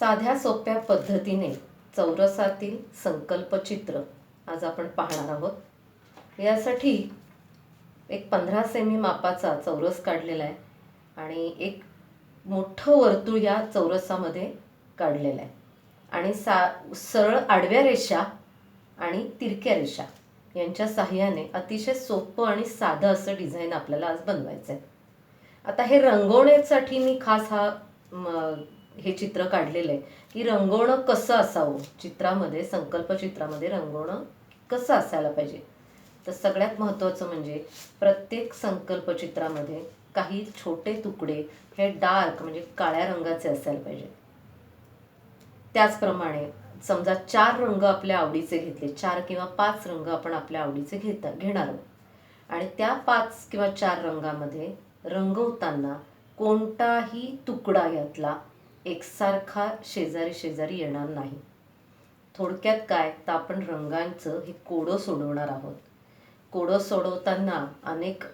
साध्या सोप्या पद्धतीने चौरसातील संकल्पचित्र आज आपण पाहणार आहोत. यासाठी एक पंधरा सेमी मापाचा चौरस काढलेला आहे आणि एक मोठं वर्तुळ या चौरसामध्ये काढलेलं आहे. आणि सा सरळ आडव्या रेषा आणि तिरक्या रेषा यांच्या साह्याने अतिशय सोपं आणि साधं असं डिझाईन आपल्याला आज बनवायचं आहे आता हे रंगवण्यासाठी मी खास हा हे चित्र काढलेलं आहे. की रंगवणं कसं असावं? चित्रामध्ये संकल्प चित्रामध्ये रंगवणं कसं असायला पाहिजे? तर सगळ्यात महत्त्वाचं म्हणजे प्रत्येक संकल्प चित्रामध्ये काही छोटे तुकडे हे डार्क म्हणजे काळ्या रंगाचे असायला पाहिजे. त्याचप्रमाणे समजा चार रंग आपल्या आवडीचे घेतले चार किंवा पाच रंग आपण आपल्या आवडीचे घेता घेणार आहोत. आणि त्या पाच किंवा चार रंगामध्ये रंगवताना कोणताही तुकडा यातला एकसारखा शेजारी शेजारी येणार नाही. थोडक्यात काय तर आपण रंगांचं हे कोडं सोडवणार आहोत. कोडं सोडवताना अनेक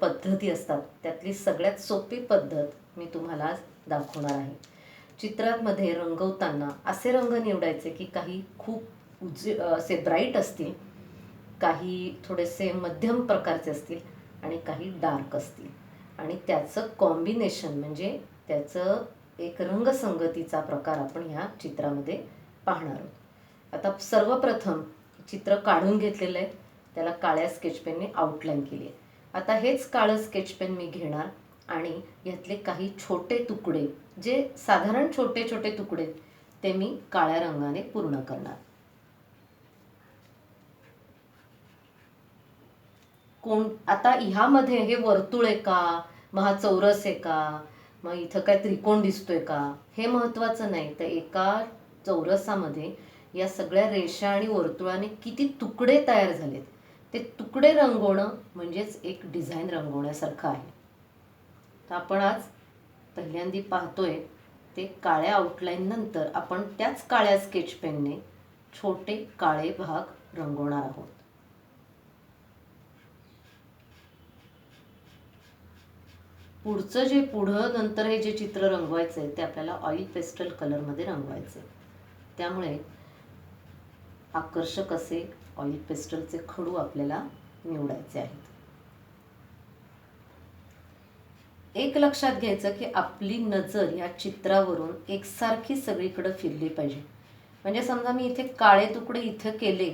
पद्धती असतात. त्यातली सगळ्यात सोपी पद्धत मी तुम्हाला आज दाखवणार आहे. चित्रांमध्ये रंगवताना असे रंग निवडायचे की काही खूप उजे असे ब्राईट असतील काही थोडेसे मध्यम प्रकारचे असतील आणि काही डार्क असतील. आणि त्याचं कॉम्बिनेशन म्हणजे त्याचं एक रंगसंगतीचा प्रकार आपण ह्या चित्रामध्ये पाहणार आहोत. आता सर्वप्रथम चित्र काढून घेतलेलं आहे. त्याला काळ्या स्केच पेनने आउटलाईन केली आहे. आता हेच काळं स्केच पेन मी घेणार आणि यातले काही छोटे तुकडे जे साधारण छोटे छोटे तुकडे ते मी काळ्या रंगाने पूर्ण करणार. कोण आता ह्यामध्ये हे वर्तुळ आहे का? महाचौरस चौरस आहे का? मग इथं काय त्रिकोण दिसतोय का? हे महत्त्वाचं नाही. तर एका चौरसामध्ये या सगळ्या रेषा आणि वर्तुळाने किती तुकडे तयार झालेत. ते तुकडे रंगवणं म्हणजेच एक डिझाईन रंगवण्यासारखं आहे. तर आपण आज पहिल्यांदी पाहतोय ते काळ्या आउटलाईन नंतर आपण त्याच काळ्या स्केच पेनने छोटे काळे भाग रंगवणार आहोत. पुढचं जे पुढं नंतर हे जे चित्र रंगवायचं आहे ते आपल्याला ऑइल पेस्टल कलरमध्ये रंगवायचं आहे त्यामुळे आकर्षक असे ऑइल पेस्टलचे खडू आपल्याला निवडायचे आहेत. एक लक्षात घ्यायचं की आपली नजर या चित्रावरून एकसारखी सगळीकडे फिरली पाहिजे. म्हणजे समजा मी इथे काळे तुकडे इथं केले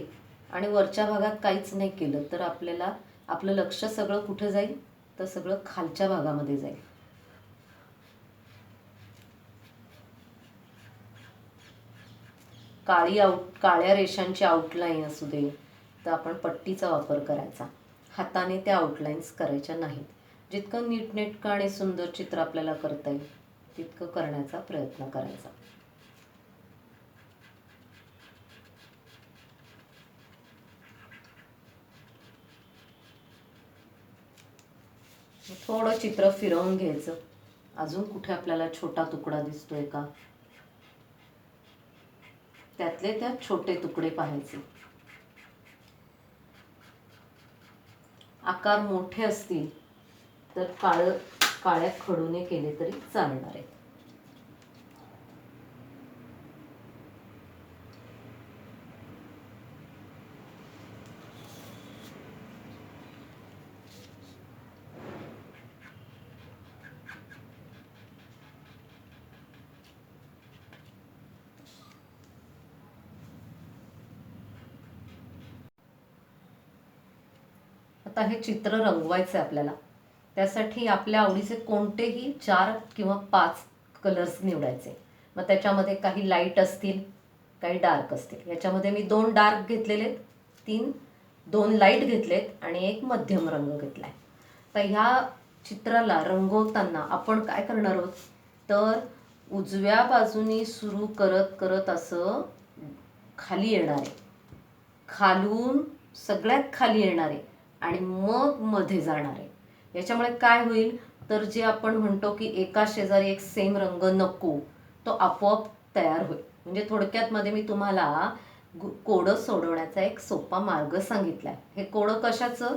आणि वरच्या भागात काहीच नाही केलं तर आपल्याला आपलं लक्ष सगळं कुठं जाईल? तर सगळं खालच्या भागामध्ये जाईल. काळी आउट काळ्या रेषांची आउटलाईन असू दे तर आपण पट्टीचा वापर करायचा. हाताने त्या आउटलाईन्स करायच्या नाहीत. जितकं नीटनेटकं आणि सुंदर चित्र आपल्याला करता येईल तितकं करण्याचा प्रयत्न करायचा. थोडं चित्र फिरवून घ्यायचं. अजून कुठे आपल्याला छोटा तुकडा दिसतोय का? त्यातले त्यात छोटे तुकडे पाहायचे. आकार मोठे असतील तर काळ काळ्या खडूने केले तरी चालणार आहे. आता हे चित्र रंगवायचं आहे आपल्याला. त्यासाठी आपल्या आवडीचे कोणतेही चार किंवा पाच कलर्स निवडायचे. मग त्याच्यामध्ये काही लाइट असतील काही डार्क असतील. याच्यामध्ये मी दोन डार्क घेतलेले आहेत, तीन दोन लाइट घेतलेत आणि एक मध्यम रंग घेतला आहे तर ह्या चित्राला रंगवताना आपण काय करणार आहोत? तर उजव्या बाजूनी सुरू करत करत असं खाली येणार आहे. खालून सगळ्यात खाली येणार आहे. आणि मग मध्ये जाणार आहे. याच्यामुळे काय होईल? तर जे आपण म्हणतो की एका शेजारी एक सेम रंग नको तो आपोआप तयार होईल. म्हणजे थोडक्यात मध्ये मी तुम्हाला कोडं सोडवण्याचा एक सोपा मार्ग सांगितला आहे हे कोडं कशाचं?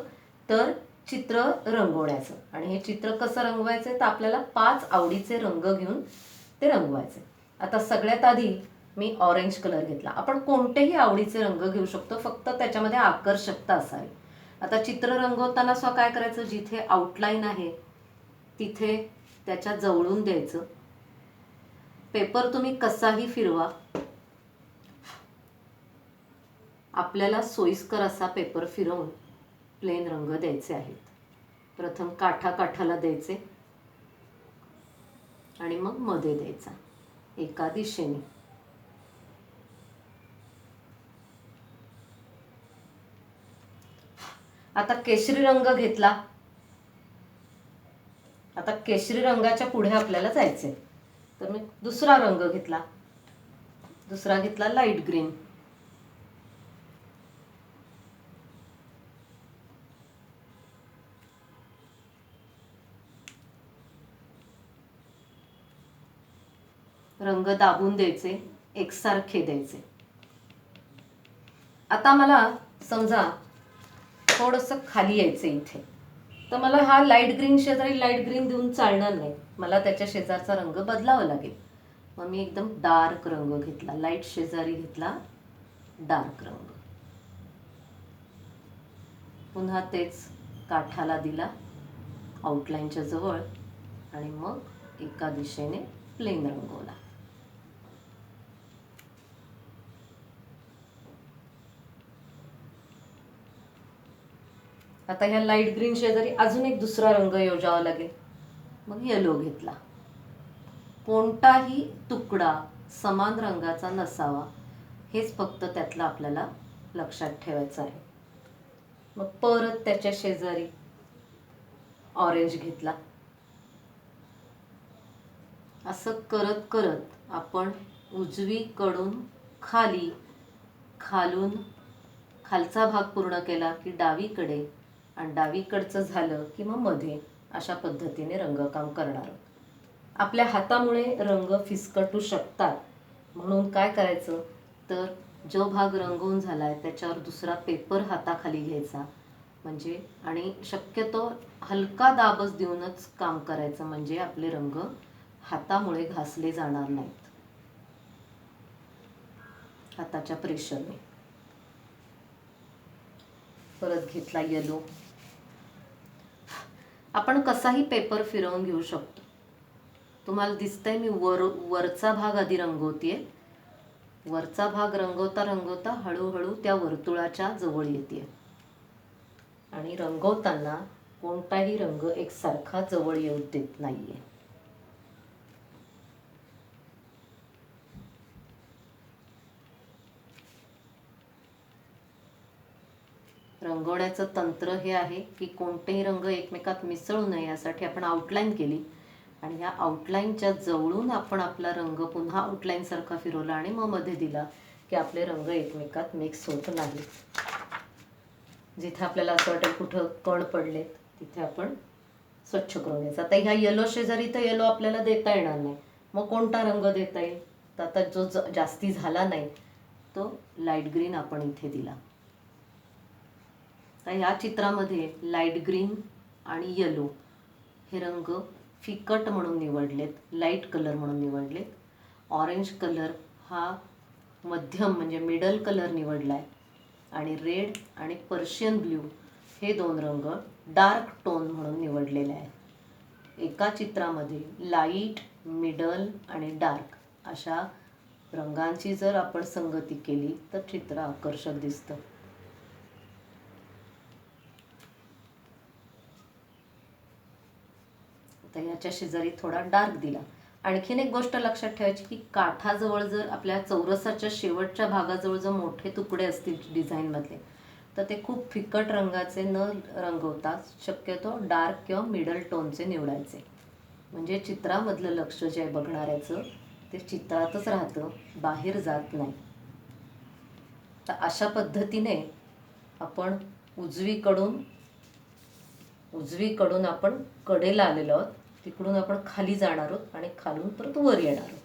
तर चित्र रंगवण्याचं. आणि हे चित्र कसं रंगवायचं? तर आपल्याला पाच आवडीचे रंग घेऊन ते रंगवायचे. आता सगळ्यात आधी मी ऑरेंज कलर घेतला. आपण कोणतेही आवडीचे रंग घेऊ शकतो. फक्त त्याच्यामध्ये आकर्षकता असावी. आता चित्र रंगवताना स्व काय करायचं? जिथे आउटलाईन आहे तिथे त्याच्या जवळून द्यायचं. पेपर तुम्ही कसाही फिरवा. आपल्याला सोयीस्कर असा पेपर फिरवून प्लेन रंग द्यायचे आहेत. प्रथम काठा काठाला द्यायचे. आणि मग मध्ये द्यायचा. एका दिशेने आता केशरी रंग घेतला. आता केशरी रंगाच्या पुढे आपल्याला जायचंय. तर मी दुसरा रंग घेतला. दुसरा घेतला लाइट ग्रीन रंग दाबून द्यायचे एकसारखे द्यायचे. आता मला समजा थोडंसं खाली यायचं इथे. तर मला हा लाइट ग्रीन शेजारी लाइट ग्रीन देऊन चालणार नाही. मला त्याच्या शेजारचा रंग बदलावा लागेल. मग मी एकदम डार्क रंग घेतला. लाइट शेजारी घेतला डार्क रंग. पुन्हा तेच काठाला दिला आउटलाईनच्या जवळ. आणि मग एका दिशेने प्लेन रंगवला. आता ह्या लाइट ग्रीन शेजारी अजून एक दुसरा रंग योजावा लागेल. मग येलो घेतला. कोणताही तुकडा समान रंगाचा नसावा हेच फक्त त्यातलं आपल्याला लक्षात ठेवायचं आहे. मग परत त्याच्या शेजारी ऑरेंज घेतला. असं करत करत आपण उजवीकडून खाली खालून खालचा भाग पूर्ण केला की डावीकडे आणि डावीकडचं झालं की मग मध्ये अशा पद्धतीने रंगकाम करणार. आपल्या हातामुळे रंग फिसकटू शकतात. म्हणून काय करायचं? तर जो भाग रंगवून झाला आहे त्याच्यावर दुसरा पेपर हाताखाली घ्यायचा. म्हणजे आणि शक्यतो हलका दाबच देऊनच काम करायचं म्हणजे आपले रंग हातामुळे घासले जाणार नाहीत. हाताच्या प्रेशरने. परत घेतला येलो आपण कसाही पेपर फिरवून घेऊ शकतो. तुम्हाला दिसतंय मी वर वरचा भाग आधी रंगवते वरचा भाग रंगवता रंगवता हळूहळू त्या वर्तुळाच्या जवळ येते आणि रंगवताना कोणताही रंग एकसारखा जवळ येऊ देत नाही आहे रंगवण्याचं तंत्र हे आहे की कोणतेही रंग एकमेकात मिसळू नये यासाठी आपण आउटलाईन केली. आणि ह्या आउटलाईनच्या जवळून आपण आपला रंग पुन्हा आउटलाईन सारखा फिरवला आणि मग मध्ये दिला की आपले रंग एकमेकात मिक्स होत नाही. जिथे आपल्याला असं वाटेल कुठं कण पडलेत तिथे आपण स्वच्छ करून घ्यायचं. आता ह्या येलो शेजारी तर येलो आपल्याला देता येणार नाही. मग कोणता रंग देता येईल? तर आता जो जास्ती झाला नाही तो लाइट ग्रीन आपण इथे दिला. तर ह्या चित्रामध्ये लाइट ग्रीन आणि येलो हे रंग फिकट म्हणून निवडलेत लाइट कलर म्हणून निवडलेत. ऑरेंज कलर हा मध्यम म्हणजे मिडल कलर निवडला आहे आणि रेड आणि पर्शियन ब्ल्यू हे दोन रंग डार्क टोन म्हणून निवडलेले आहेत. एका चित्रामध्ये लाइट मिडल आणि डार्क अशा रंगांची जर आपण संगती केली तर चित्र आकर्षक दिसतं. तर याच्या शेजारी थोडा डार्क दिला. आणखीन एक गोष्ट लक्षात ठेवायची की काठाजवळ जर आपल्या चौरसाच्या शेवटच्या भागाजवळ जर मोठे तुकडे असतील डिझाईनमधले तर ते खूप फिकट रंगाचे न रंगवता शक्यतो डार्क किंवा मिडल टोनचे निवडायचे. म्हणजे चित्रामधलं लक्ष जे आहे बघणाऱ्याचं ते चित्रातच राहतं बाहेर जात नाही. तर अशा पद्धतीने आपण उजवीकडून उजवीकडून आपण कडेला आलेलो आहोत. तिकडून आपण खाली जाणार आहोत आणि खालून परत वर येणार आहोत.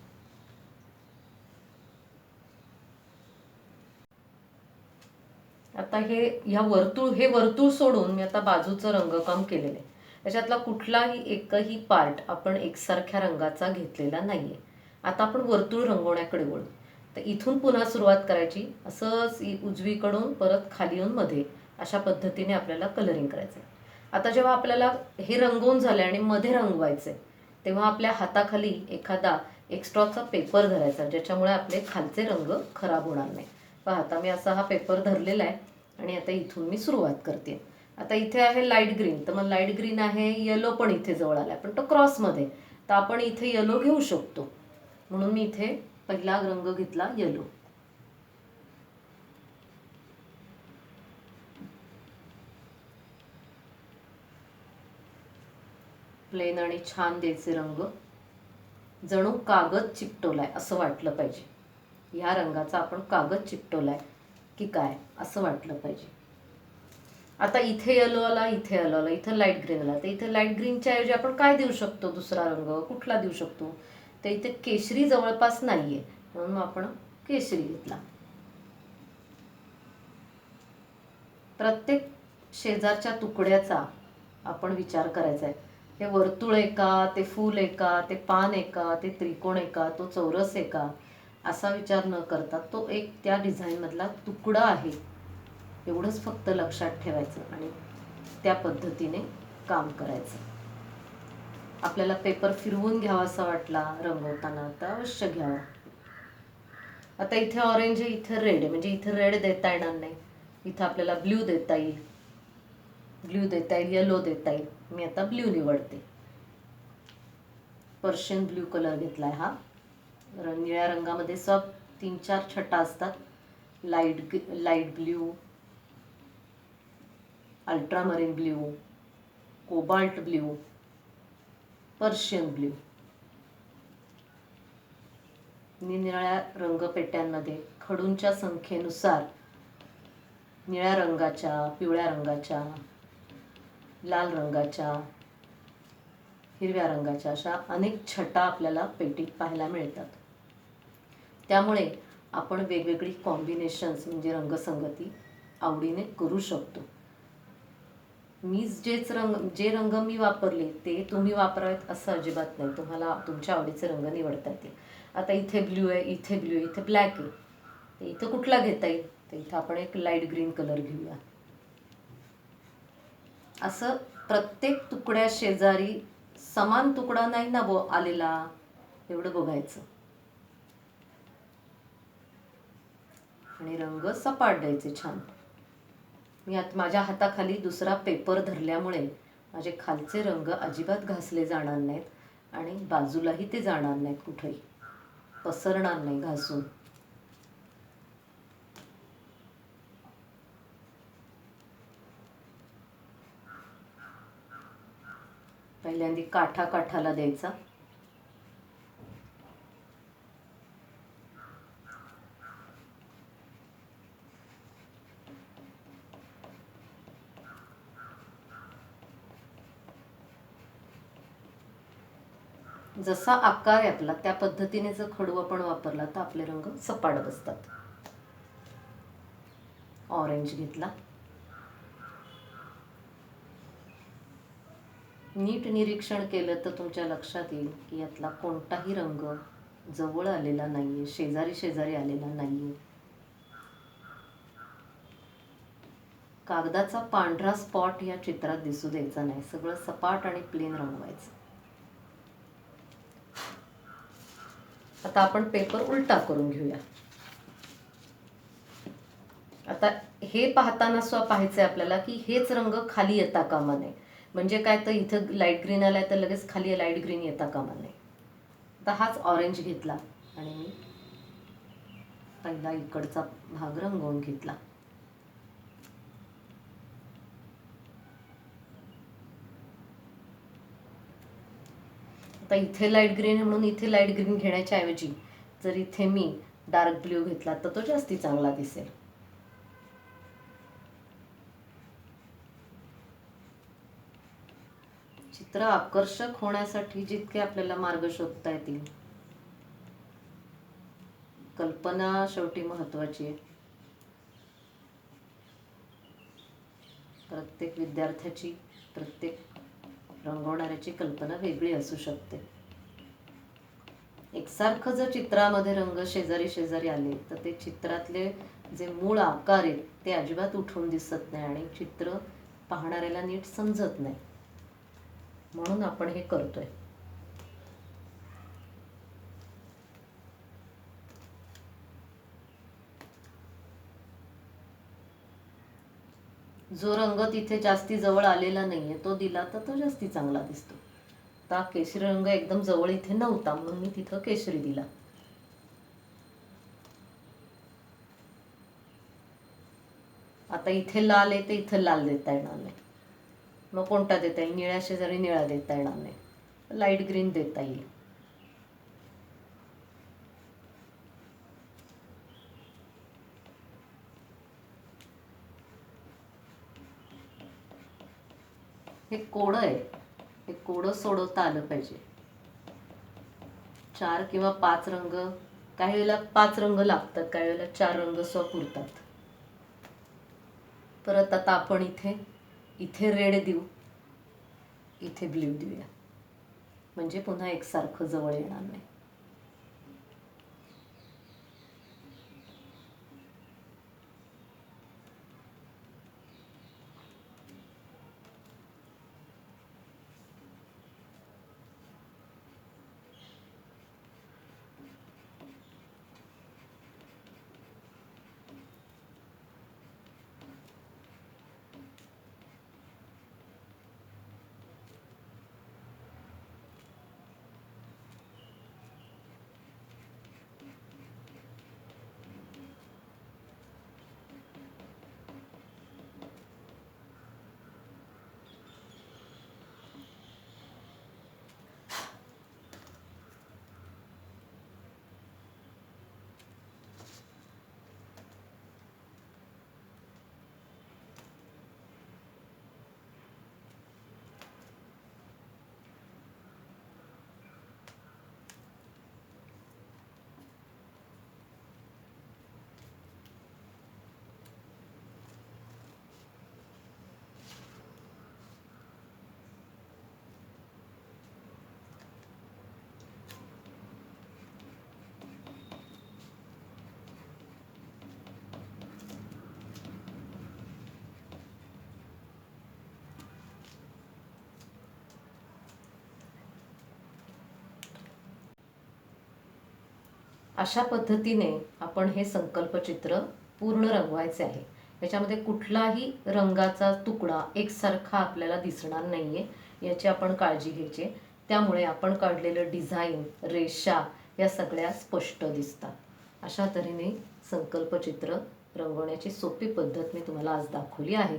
आता हे ह्या वर्तुळ हे वर्तुळ सोडून मी आता बाजूचं रंगकाम केलेलं आहे. त्याच्यातला कुठलाही एकही पार्ट आपण एकसारख्या रंगाचा घेतलेला नाहीये. आता आपण वर्तुळ रंगवण्याकडे वळू. तर इथून पुन्हा सुरुवात करायची. असंच उजवीकडून परत खाली येऊन मध्ये अशा पद्धतीने आपल्याला कलरिंग करायचं आहे आता जेव्हा आपल्याला हे रंगवून झाले आणि मध्ये रंगवायचे तेव्हा आपल्या हाताखाली एखादा एक्स्ट्राचा पेपर धरायचा ज्याच्यामुळे आपले खालचे रंग खराब होणार नाही. पहा आता मी असा हा पेपर धरलेला आहे आणि आता इथून मी सुरुवात करते. आता इथे आहे लाइट ग्रीन तर मग लाइट ग्रीन आहे येलो पण इथे जवळ आला आहे पण तो क्रॉसमध्ये तर आपण इथे येलो घेऊ शकतो. म्हणून मी इथे पहिला रंग घेतला येलो प्लेन आणि छान द्यायचे रंग. जणू कागद चिकटवलाय असं वाटलं पाहिजे. ह्या रंगाचा आपण कागद चिकटवलाय की काय असं वाटलं पाहिजे. आता इथे येलो आला इथे येलो आला इथं लाइट ग्रीन आला. तर इथे लाइट ग्रीनच्या ऐवजी आपण काय देऊ शकतो दुसरा रंग? कुठला देऊ शकतो? तर इथे केशरी जवळपास नाहीये म्हणून मग आपण केशरी घेतला. प्रत्येक शेजारच्या तुकड्याचा आपण विचार करायचा आहे हे वर्तुळ आहे का ते फूल आहे का ते पान आहे का ते त्रिकोण आहे का तो चौरस आहे का असा विचार न करता तो एक त्या डिझाईनमधला तुकडा आहे. एवढंच फक्त लक्षात ठेवायचं आणि त्या पद्धतीने काम करायचं. आपल्याला पेपर फिरवून घ्यावा असा वाटला रंगवताना तर अवश्य घ्यावा. आता इथे ऑरेंज आहे इथे रेड आहे म्हणजे इथे रेड देता येणार नाही. इथं आपल्याला ब्ल्यू देता येईल. ब्ल्यू देता येईल येलो देता येईल. मी आता ब्ल्यू निवडते. पर्शियन ब्ल्यू कलर घेतलाय हा. र- निळ्या रंगामध्ये सब तीन चार छटा असतात. Light light blue ultramarine blue cobalt blue Persian blue निळ्या रंगपेट्यांमध्ये खडूंच्या संख्येनुसार निळ्या रंगाच्या पिवळ्या रंगाच्या लाल रंगाच्या हिरव्या रंगाच्या अशा अनेक छटा आपल्याला पेटीत पाहायला मिळतात. त्यामुळे आपण वेगवेगळी कॉम्बिनेशन्स म्हणजे रंगसंगती आवडीने करू शकतो. मी जेच रंग जे रंग मी वापरले ते तुम्ही वापरावेत असं अजिबात नाही. तुम्हाला तुमच्या आवडीचे रंग निवडता येतील. आता इथे ब्ल्यू आहे इथे ब्ल्यू आहे इथे ब्लॅक आहे. इथं कुठला घेता येईल? तर इथं आपण एक लाइट ग्रीन कलर घेऊया. असं प्रत्येक तुकड्या शेजारी समान तुकडा नाही ना बो आलेला? एवढं बघायचं. आणि रंग सपाट द्यायचे छान. मी आत माझ्या हाताखाली दुसरा पेपर धरल्यामुळे माझे खालचे रंग अजिबात घासले जाणार नाहीत आणि बाजूलाही ते जाणार नाहीत कुठेही. पसरणार नाही घासून. पहिल्यांदा काठा काठाला द्यायचा. जसा आकार आहे आपला त्या पद्धतीने जर खडू आपण वापरला तर आपले रंग सपाट बसतात. ऑरेंज घेतला. नीट निरीक्षण केलं तर तुमच्या लक्षात येईल की यातला कोणताही रंग जवळ आलेला नाहीये शेजारी शेजारी आलेला नाहीये. कागदाचा पांढरा स्पॉट या चित्रात दिसू द्यायचा नाही. सगळं सपाट आणि प्लेन रंगवायचं. आता आपण पेपर उलटा करून घेऊया. आता हे पाहताना सुद्धा पाहायचंय आपल्याला की हेच रंग खाली येता कामा नये. म्हणजे काय तर इथं लाइट ग्रीन आलाय तर लगेच खाली लाइट ग्रीन येता कामा नये. तर हाच ऑरेंज घेतला आणि मी पहिला इकडचा भाग रंगवून घेतला. आता इथे लाइट ग्रीन म्हणून इथे लाइट ग्रीन घेण्याच्या ऐवजी जर इथे मी डार्क ब्ल्यू घेतला तर तो जास्ती चांगला दिसेल. चित्र आकर्षक होण्यासाठी जितके आपल्याला मार्ग शोधता येतील. कल्पना शेवटी महत्वाची आहे. प्रत्येक विद्यार्थ्याची प्रत्येक रंगवणाऱ्याची कल्पना वेगळी असू शकते. एकसारखं जर चित्रामध्ये रंग शेजारी शेजारी आले तर ते चित्रातले जे मूळ आकार आहेत ते अजिबात उठून दिसत नाही आणि चित्र पाहणाऱ्याला नीट समजत नाही. म्हणून आपण हे करतोय. जो रंग तिथे जास्ती जवळ आलेला नाहीये तो दिला तर तो जास्ती चांगला दिसतो. आता केशरी रंग एकदम जवळ इथे नव्हता म्हणून मी तिथं केशरी दिला. आता इथे लाल आहे तर इथं लाल देता येणार नाही. मग कोणता देता येईल? निळ्या शेजारी निळा देता येणार नाही. लाइट ग्रीन देता येईल. हे कोडं आहे. हे कोडं सोडवता आलं पाहिजे. चार किंवा पाच रंग काही वेळेला पाच रंग लागतात काही वेळेला चार रंग स्वपुरतात. परत आता आपण इथे इथे रेड देऊ इथे ब्ल्यू देऊया. म्हणजे पुन्हा एकसारखं जवळ येणार नाही. अशा पद्धतीने आपण हे संकल्पचित्र पूर्ण रंगवायचे आहे. याच्यामध्ये कुठलाही रंगाचा तुकडा एकसारखा आपल्याला दिसणार नाही आहे याची आपण काळजी घ्यायची आहे. त्यामुळे आपण काढलेलं डिझाईन रेषा या सगळ्या स्पष्ट दिसतात. अशा तऱ्हेने संकल्पचित्र रंगवण्याची सोपी पद्धत मी तुम्हाला आज दाखवली आहे.